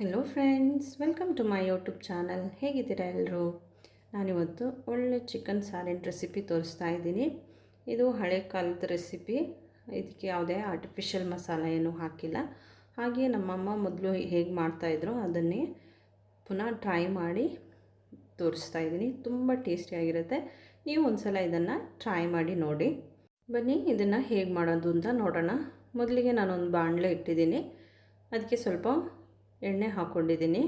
Hello friends welcome to my YouTube channel ಹೇಗಿದ್ದೀರಾ ಎಲ್ಲರೂ ನಾನಿವತ್ತು ಒಳ್ಳೆ ಚಿಕನ್ ಸಾಲಿನ್ ರೆಸಿಪಿ ತೋರಿಸ್ತಾ ಇದ್ದೀನಿ. ಇದು ಹಳೆ ಕಾಲದ ರೆಸಿಪಿ ಇದಕ್ಕೆ ಯಾವುದೇ ಆರ್ಟಿಫಿಷಿಯಲ್ ಮಸಾಲ ಏನೂ ಹಾಕಿಲ್ಲ. ಹಾಗೆ ನಮ್ಮಮ್ಮ ಮೊದಲು ಹೇಗೆ ಮಾಡ್ತಾಯಿದ್ರು ಅದನ್ನೇ ಪುನಃ ಟ್ರೈ ಮಾಡಿ ತೋರಿಸ್ತಾ ಇದ್ದೀನಿ. ತುಂಬ ಟೇಸ್ಟಿಯಾಗಿರುತ್ತೆ ನೀವು ಒಂದು ಸಲ ಇದನ್ನು ಟ್ರೈ ಮಾಡಿ ನೋಡಿ. ಬನ್ನಿ, ಇದನ್ನು ಹೇಗೆ ಮಾಡೋದು ಅಂತ ನೋಡೋಣ. ಮೊದಲಿಗೆ ನಾನೊಂದು ಬಾಣಲೆ ಇಟ್ಟಿದ್ದೀನಿ. ಅದಕ್ಕೆ ಸ್ವಲ್ಪ ಎಣ್ಣೆ ಹಾಕ್ಕೊಂಡಿದ್ದೀನಿ.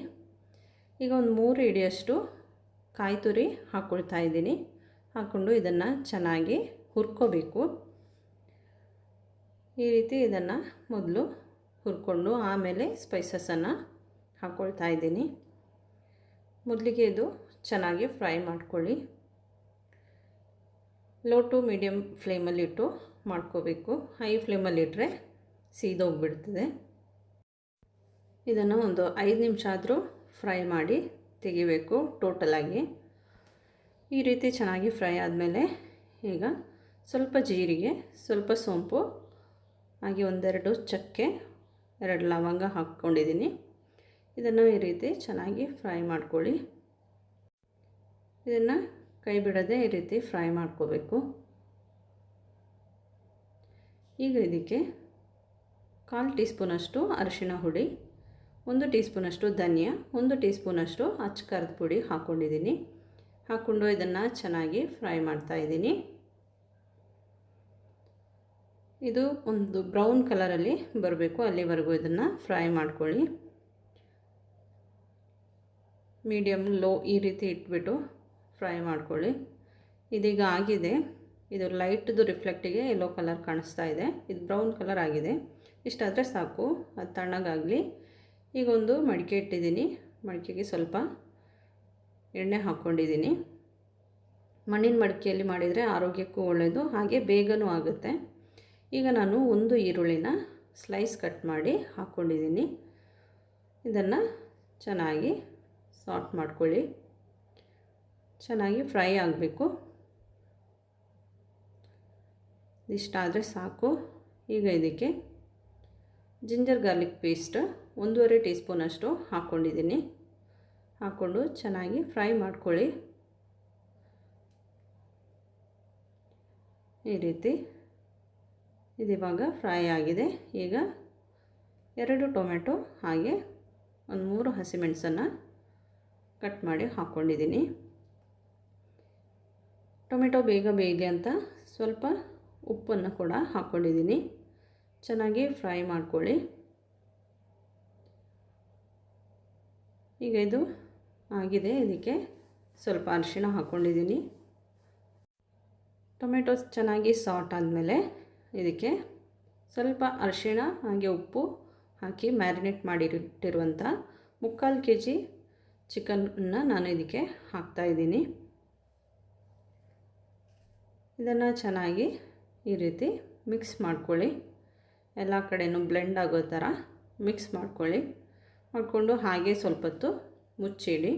ಈಗ ಒಂದು ಮೂರು ಇಡಿಯಷ್ಟು ಕಾಯಿ ತುರಿ ಹಾಕ್ಕೊಳ್ತಾ ಇದ್ದೀನಿ. ಹಾಕ್ಕೊಂಡು ಇದನ್ನು ಚೆನ್ನಾಗಿ ಹುರ್ಕೋಬೇಕು. ಈ ರೀತಿ ಇದನ್ನು ಮೊದಲು ಹುರ್ಕೊಂಡು ಆಮೇಲೆ ಸ್ಪೈಸಸನ್ನು ಹಾಕ್ಕೊಳ್ತಾ ಇದ್ದೀನಿ. ಮೊದಲಿಗೆ ಇದು ಚೆನ್ನಾಗಿ ಫ್ರೈ ಮಾಡ್ಕೊಳ್ಳಿ. ಲೋ ಟು ಮೀಡಿಯಮ್ ಫ್ಲೇಮಲ್ಲಿಟ್ಟು ಮಾಡ್ಕೋಬೇಕು. ಹೈ ಫ್ಲೇಮಲ್ಲಿಟ್ಟರೆ ಸೀದೋಗ್ಬಿಡ್ತದೆ. ಇದನ್ನು ಒಂದು ಐದು ನಿಮಿಷ ಆದರೂ ಫ್ರೈ ಮಾಡಿ ತೆಗಿಬೇಕು ಟೋಟಲಾಗಿ ಈ ರೀತಿ ಚೆನ್ನಾಗಿ ಫ್ರೈ ಆದಮೇಲೆ ಈಗ ಸ್ವಲ್ಪ ಜೀರಿಗೆ, ಸ್ವಲ್ಪ ಸೋಂಪು, ಹಾಗೆ ಒಂದೆರಡು ಚಕ್ಕೆ, ಎರಡು ಲವಂಗ ಹಾಕ್ಕೊಂಡಿದ್ದೀನಿ. ಇದನ್ನು ಈ ರೀತಿ ಚೆನ್ನಾಗಿ ಫ್ರೈ ಮಾಡ್ಕೊಳ್ಳಿ. ಇದನ್ನು ಕೈ ಬಿಡದೆ ಈ ರೀತಿ ಫ್ರೈ ಮಾಡ್ಕೋಬೇಕು. ಈಗ ಇದಕ್ಕೆ ಕಾಲು ಟೀ ಸ್ಪೂನಷ್ಟು ಅರಿಶಿಣ ಹುಡಿ ಒಂದು ಟೀ ಸ್ಪೂನಷ್ಟು ಧನಿಯಾ, ಒಂದು ಟೀ ಸ್ಪೂನಷ್ಟು ಅಚ್ಚ ಪುಡಿ ಹಾಕ್ಕೊಂಡಿದ್ದೀನಿ ಹಾಕ್ಕೊಂಡು ಇದನ್ನು ಚೆನ್ನಾಗಿ ಫ್ರೈ ಮಾಡ್ತಾಯಿದ್ದೀನಿ ಇದು ಒಂದು ಬ್ರೌನ್ ಕಲರಲ್ಲಿ ಬರಬೇಕು, ಅಲ್ಲಿವರೆಗೂ ಇದನ್ನು ಫ್ರೈ ಮಾಡ್ಕೊಳ್ಳಿ. ಮೀಡಿಯಮ್ ಲೋ ಈ ರೀತಿ ಇಟ್ಬಿಟ್ಟು ಫ್ರೈ ಮಾಡ್ಕೊಳ್ಳಿ. ಇದೀಗ ಆಗಿದೆ. ಇದು ಲೈಟ್ದು ರಿಫ್ಲೆಕ್ಟಿಗೆ ಎಲ್ಲೋ ಕಲರ್ ಕಾಣಿಸ್ತಾ ಇದೆ. ಇದು ಬ್ರೌನ್ ಕಲರ್ ಆಗಿದೆ. ಇಷ್ಟಾದರೆ ಸಾಕು, ಅದು ತಣ್ಣಗಾಗಲಿ. ಈಗ ಒಂದು ಮಡಿಕೆ ಇಟ್ಟಿದ್ದೀನಿ. ಮಡಿಕೆಗೆ ಸ್ವಲ್ಪ ಎಣ್ಣೆ ಹಾಕ್ಕೊಂಡಿದ್ದೀನಿ. ಮಣ್ಣಿನ ಮಡಿಕೆಯಲ್ಲಿ ಮಾಡಿದರೆ ಆರೋಗ್ಯಕ್ಕೂ ಒಳ್ಳೆಯದು ಹಾಗೆ ಬೇಗನೂ ಆಗುತ್ತೆ. ಈಗ ನಾನು ಒಂದು ಈರುಳ್ಳಿನ ಸ್ಲೈಸ್ ಕಟ್ ಮಾಡಿ ಹಾಕ್ಕೊಂಡಿದ್ದೀನಿ. ಇದನ್ನು ಚೆನ್ನಾಗಿ ಸಾಟ್ ಮಾಡ್ಕೊಳ್ಳಿ. ಚೆನ್ನಾಗಿ ಫ್ರೈ ಆಗಬೇಕು. ಇಷ್ಟಾದರೆ ಸಾಕು. ಈಗ ಇದಕ್ಕೆ ಜಿಂಜರ್ ಗಾರ್ಲಿಕ್ ಪೇಸ್ಟ್ ಒಂದೂವರೆ ಟೀ ಸ್ಪೂನಷ್ಟು ಹಾಕ್ಕೊಂಡಿದ್ದೀನಿ. ಹಾಕ್ಕೊಂಡು ಚೆನ್ನಾಗಿ ಫ್ರೈ ಮಾಡ್ಕೊಳ್ಳಿ. ಈ ರೀತಿ ಇದಿವಾಗ ಫ್ರೈ ಆಗಿದೆ. ಈಗ ಎರಡು ಟೊಮೆಟೊ ಹಾಗೆ ಒಂದು ಮೂರು ಹಸಿಮೆಣಸನ್ನು ಕಟ್ ಮಾಡಿ ಹಾಕ್ಕೊಂಡಿದ್ದೀನಿ. ಟೊಮೆಟೊ ಬೇಗ ಬೇಯಲಿ ಅಂತ ಸ್ವಲ್ಪ ಉಪ್ಪನ್ನು ಕೂಡ ಹಾಕ್ಕೊಂಡಿದ್ದೀನಿ. ಚೆನ್ನಾಗಿ ಫ್ರೈ ಮಾಡ್ಕೊಳ್ಳಿ. ಈಗ ಇದು ಆಗಿದೆ. ಇದಕ್ಕೆ ಸ್ವಲ್ಪ ಅರಿಶಿಣ ಹಾಕ್ಕೊಂಡಿದ್ದೀನಿ ಟೊಮೆಟೊ ಚೆನ್ನಾಗಿ ಸಾಟ್ ಆದಮೇಲೆ ಇದಕ್ಕೆ ಸ್ವಲ್ಪ ಅರಿಶಿಣ, ಹಾಗೆ ಉಪ್ಪು ಹಾಕಿ ಮ್ಯಾರಿನೇಟ್ ಮಾಡಿಟ್ಟಿರುವಂಥ ಮುಕ್ಕಾಲು ಕೆ ಜಿ ಚಿಕನ್ನ ನಾನು ಇದಕ್ಕೆ ಹಾಕ್ತಾಯಿದ್ದೀನಿ ಇದನ್ನು ಚೆನ್ನಾಗಿ ಈ ರೀತಿ ಮಿಕ್ಸ್ ಮಾಡ್ಕೊಳ್ಳಿ. ಎಲ್ಲ ಕಡೆಯೂ ಬ್ಲೆಂಡ್ ಆಗೋ ಥರ ಮಿಕ್ಸ್ ಮಾಡ್ಕೊಳ್ಳಿ. ಮಾಡಿಕೊಂಡು ಹಾಗೆ ಸ್ವಲ್ಪ ಹೊತ್ತು ಮುಚ್ಚಿಡಿ.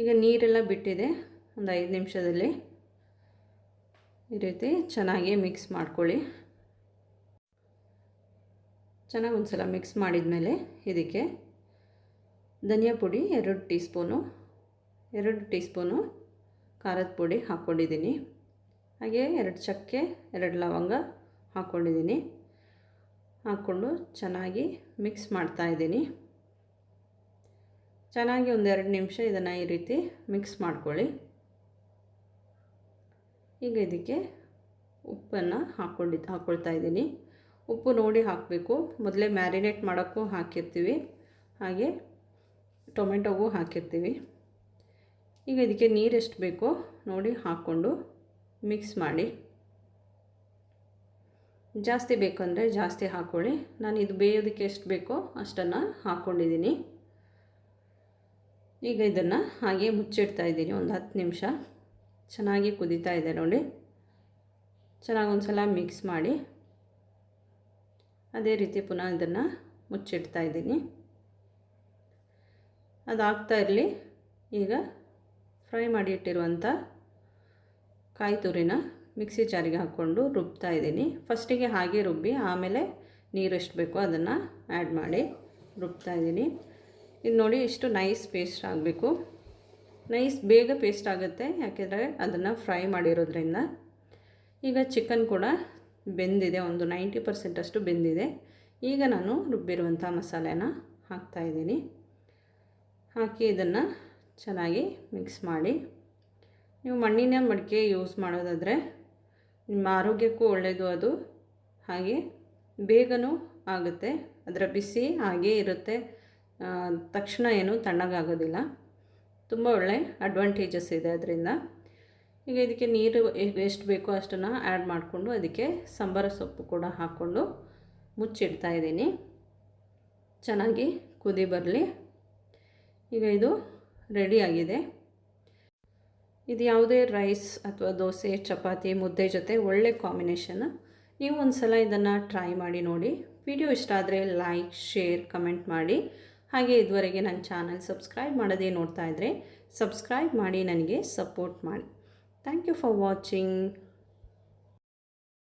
ಈಗ ನೀರೆಲ್ಲ ಬಿಟ್ಟಿದೆ, ಒಂದು ಐದು ನಿಮಿಷದಲ್ಲಿ. ಈ ರೀತಿ ಚೆನ್ನಾಗಿ ಮಿಕ್ಸ್ ಮಾಡ್ಕೊಳ್ಳಿ. ಚೆನ್ನಾಗಿ ಒಂದು ಸಲ ಮಿಕ್ಸ್ ಮಾಡಿದ ಮೇಲೆ ಇದಕ್ಕೆ ಧನಿಯಾ ಪುಡಿ ಎರಡು ಟೀ ಸ್ಪೂನು ಎರಡು ಟೀ ಸ್ಪೂನು ಖಾರದ ಪುಡಿ ಹಾಕ್ಕೊಂಡಿದ್ದೀನಿ. ಹಾಗೆ ಎರಡು ಚಕ್ಕೆ, ಎರಡು ಲವಂಗ ಹಾಕ್ಕೊಂಡಿದ್ದೀನಿ. ಹಾಕ್ಕೊಂಡು ಚೆನ್ನಾಗಿ ಮಿಕ್ಸ್ ಮಾಡ್ತಾಯಿದ್ದೀನಿ ಚೆನ್ನಾಗಿ ಒಂದೆರಡು ನಿಮಿಷ ಇದನ್ನು ಈ ರೀತಿ ಮಿಕ್ಸ್ ಮಾಡ್ಕೊಳ್ಳಿ. ಈಗ ಇದಕ್ಕೆ ಉಪ್ಪನ್ನು ಹಾಕ್ಕೊಂಡಿದ್ದು ಹಾಕ್ಕೊಳ್ತಾ ಇದ್ದೀನಿ. ಉಪ್ಪು ನೋಡಿ ಹಾಕಬೇಕು. ಮೊದಲೇ ಮ್ಯಾರಿನೇಟ್ ಮಾಡೋಕ್ಕೂ ಹಾಕಿರ್ತೀವಿ. ಹಾಗೆ ಟೊಮೆಟೊಗೂ ಹಾಕಿರ್ತೀವಿ. ಈಗ ಇದಕ್ಕೆ ನೀರು ಎಷ್ಟು ಬೇಕೋ ನೋಡಿ ಹಾಕ್ಕೊಂಡು ಮಿಕ್ಸ್ ಮಾಡಿ. ಜಾಸ್ತಿ ಬೇಕಂದರೆ ಜಾಸ್ತಿ ಹಾಕ್ಕೊಳ್ಳಿ ನಾನು ಇದು ಬೇಯೋದಕ್ಕೆ ಎಷ್ಟು ಬೇಕೋ ಅಷ್ಟನ್ನು ಹಾಕ್ಕೊಂಡಿದ್ದೀನಿ ಈಗ ಇದನ್ನು ಹಾಗೆ ಮುಚ್ಚಿಡ್ತಾ ಇದ್ದೀನಿ. ಒಂದು ಹತ್ತು ನಿಮಿಷ. ಚೆನ್ನಾಗಿ ಕುದೀತಾ ಇದೆ ನೋಡಿ. ಚೆನ್ನಾಗಿ ಒಂದು ಸಲ ಮಿಕ್ಸ್ ಮಾಡಿ. ಅದೇ ರೀತಿ ಪುನಃ ಇದನ್ನು ಮುಚ್ಚಿಡ್ತಾ ಇದ್ದೀನಿ. ಅದಾಗ್ತಾ ಇರಲಿ. ಈಗ ಫ್ರೈ ಮಾಡಿ ಇಟ್ಟಿರುವಂಥ ಕಾಯಿ ತುರಿನ ಮಿಕ್ಸಿ ಜಾರಿಗೆ ಹಾಕ್ಕೊಂಡು ರುಬ್ತಾ ಇದ್ದೀನಿ. ಫಸ್ಟಿಗೆ ಹಾಗೆ ರುಬ್ಬಿ ಆಮೇಲೆ ನೀರು ಎಷ್ಟು ಬೇಕೋ ಅದನ್ನು ಆ್ಯಡ್ ಮಾಡಿ ರುಬ್ತಾ ಇದ್ದೀನಿ. ಇದು ನೋಡಿ ಇಷ್ಟು ನೈಸ್ ಪೇಸ್ಟ್ ಆಗಬೇಕು. ನೈಸ್ ಬೇಗ ಪೇಸ್ಟ್ ಆಗುತ್ತೆ, ಯಾಕೆಂದರೆ ಅದನ್ನು ಫ್ರೈ ಮಾಡಿರೋದ್ರಿಂದ. ಈಗ ಚಿಕನ್ ಕೂಡ ಬೆಂದಿದೆ, ಒಂದು ನೈಂಟಿ ಪರ್ಸೆಂಟಷ್ಟು ಬೆಂದಿದೆ. ಈಗ ನಾನು ರುಬ್ಬಿರುವಂಥ ಮಸಾಲೆನ ಹಾಕ್ತಾಯಿದ್ದೀನಿ ಹಾಕಿ ಇದನ್ನು ಚೆನ್ನಾಗಿ ಮಿಕ್ಸ್ ಮಾಡಿ. ನೀವು ಮಣ್ಣಿನ ಮಡಿಕೆ ಯೂಸ್ ಮಾಡೋದಾದರೆ ನಿಮ್ಮ ಆರೋಗ್ಯಕ್ಕೂ ಒಳ್ಳೆಯದು ಅದು. ಹಾಗೆ ಬೇಗನೂ ಆಗುತ್ತೆ. ಅದರ ಬಿಸಿ ಹಾಗೇ ಇರುತ್ತೆ. ತಕ್ಷಣ ಏನು ತಣ್ಣಗಾಗೋದಿಲ್ಲ. ತುಂಬ ಒಳ್ಳೆ ಅಡ್ವಾಂಟೇಜಸ್ ಇದೆ ಅದರಿಂದ. ಈಗ ಇದಕ್ಕೆ ನೀರು ಎಷ್ಟು ಬೇಕೋ ಅಷ್ಟನ್ನು ಆ್ಯಡ್ ಮಾಡಿಕೊಂಡು ಅದಕ್ಕೆ ಸಂಬಾರ ಸೊಪ್ಪು ಕೂಡ ಹಾಕ್ಕೊಂಡು ಮುಚ್ಚಿಡ್ತಾ ಇದ್ದೀನಿ. ಚೆನ್ನಾಗಿ ಕುದಿ ಬರಲಿ. ಈಗ ಇದು ರೆಡಿಯಾಗಿದೆ ಇದು ಯಾವುದೇ ರೈಸ್ ಅಥವಾ ದೋಸೆ, ಚಪಾತಿ, ಮುದ್ದೆ ಜೊತೆ ಒಳ್ಳೆ ಕಾಂಬಿನೇಷನ್ ನೀವು ಒಂದು ಸಲ ಇದನ್ನು ಟ್ರೈ ಮಾಡಿ ನೋಡಿ. ವಿಡಿಯೋ ಇಷ್ಟ ಆದರೆ ಲೈಕ್ ಶೇರ್ ಕಮೆಂಟ್ ಮಾಡಿ. ಹಾಗೆ ಇದುವರೆಗೆ ನನ್ನ ಚಾನಲ್ ಸಬ್ಸ್ಕ್ರೈಬ್ ಮಾಡೋದೇ ನೋಡ್ತಾ ಇದ್ದರೆ ಸಬ್ಸ್ಕ್ರೈಬ್ ಮಾಡಿ, ನನಗೆ ಸಪೋರ್ಟ್ ಮಾಡಿ. Thank you for watching